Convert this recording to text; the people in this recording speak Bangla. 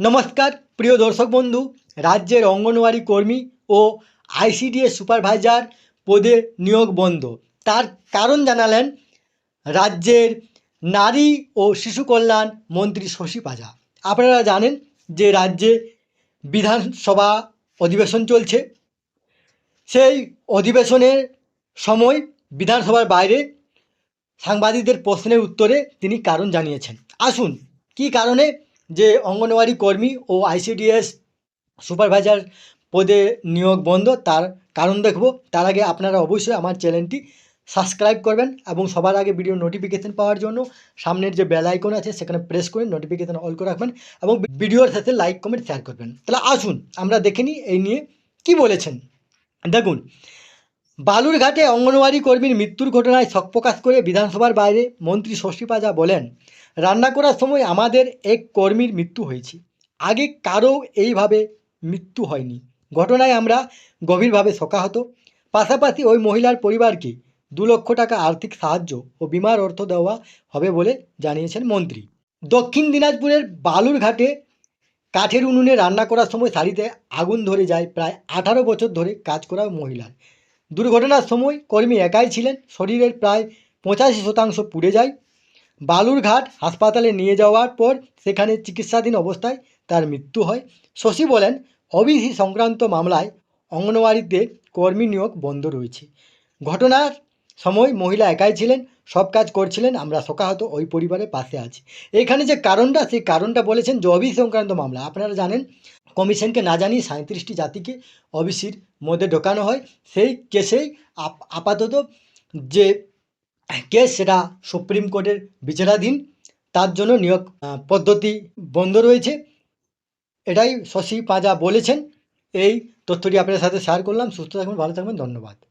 নমস্কার, প্রিয় দর্শক বন্ধু, রাজ্যের অঙ্গনওয়াড়ি কর্মী ও আইসিডিএস সুপারভাইজার পদে নিয়োগ বন্ধ। তার কারণ জানালেন রাজ্যের নারী ও শিশু কল্যাণ মন্ত্রী শশী পাজা। আপনারা জানেন যে রাজ্যে বিধানসভা অধিবেশন চলছে। সেই অধিবেশনের সময় বিধানসভার বাইরে সাংবাদিকদের প্রশ্নের উত্তরে তিনি কারণ জানিয়েছেন। আসুন, কী কারণে যে অঙ্গনওয়াড়ি কর্মী ও আইসিডিএস সুপারভাইজার পদে নিয়োগ বন্ধ, তার কারণ দেখব। তার আগে আপনারা অবশ্যই আমার চ্যানেলটি সাবস্ক্রাইব করবেন এবং সবার আগে ভিডিও নোটিফিকেশন পাওয়ার জন্য সামনের যে বেল আইকন আছে, সেখানে প্রেস করে নোটিফিকেশন অল করে রাখবেন এবং ভিডিওর সাথে লাইক কমেন্ট শেয়ার করবেন। তাহলে আসুন, আমরা দেখে নিই, এই নিয়ে কি বলেছেন। দেখুন বালুরঘাটে অঙ্গনওয়াড়ি কর্মীর মৃত্যুর ঘটনায় শোক প্রকাশ করে বিধানসভার বাইরে মন্ত্রী শশী পাজা বলেন, রান্না করার সময় আমাদের এক কর্মীর মৃত্যু হয়েছে। আগে কারও এইভাবে মৃত্যু হয়নি। ঘটনায় আমরা গভীরভাবে শোকাহত। পাশাপাশি ওই মহিলার পরিবারকে দু লক্ষ টাকা আর্থিক সাহায্য ও বিমার অর্থ দেওয়া হবে বলে জানিয়েছেন মন্ত্রী। দক্ষিণ দিনাজপুরের বালুরঘাটে কাঠের উনুনে রান্না করার সময় শাড়িতে আগুন ধরে যায় প্রায় আঠারো বছর ধরে কাজ করা মহিলার। দুর্ঘটনার সময় কর্মী একাই ছিলেন। শরীরের প্রায় পঁচাশি শতাংশ পুড়ে যায়। বালুরঘাট হাসপাতালে নিয়ে যাওয়ার পর সেখানে চিকিৎসাধীন অবস্থায় তার মৃত্যু হয়। শশী বলেন ওবিসি সংক্রান্ত মামলায় অঙ্গনওয়াড়িতে কর্মী নিয়োগ বন্ধ রয়েছে। ঘটনার সময় মহিলা একাই ছিলেন, সব কাজ করছিলেন, আমরা শোকাহত, ওই পরিবারের পাশে আছি। এখানে যে কারণটা, সেই কারণটা বলেছেন যে ওবিসি সংক্রান্ত মামলা। আপনারা জানেন, কমিশনকে না জানিয়ে সাঁত্রিশটি জাতিকে ওবিসির মধ্যে ঢোকানো হয়। সেই কেসেই আপ- আপাতত যে কেস, সেটা সুপ্রিম কোর্টের বিচারাধীন, তার জন্য নিয়োগ পদ্ধতি বন্ধ রয়েছে। এটাই শশী পাঁজা বলেছেন। এই তথ্যটি আপনাদের সাথে শেয়ার করলাম। সুস্থ থাকবেন, ভালো থাকবেন, ধন্যবাদ।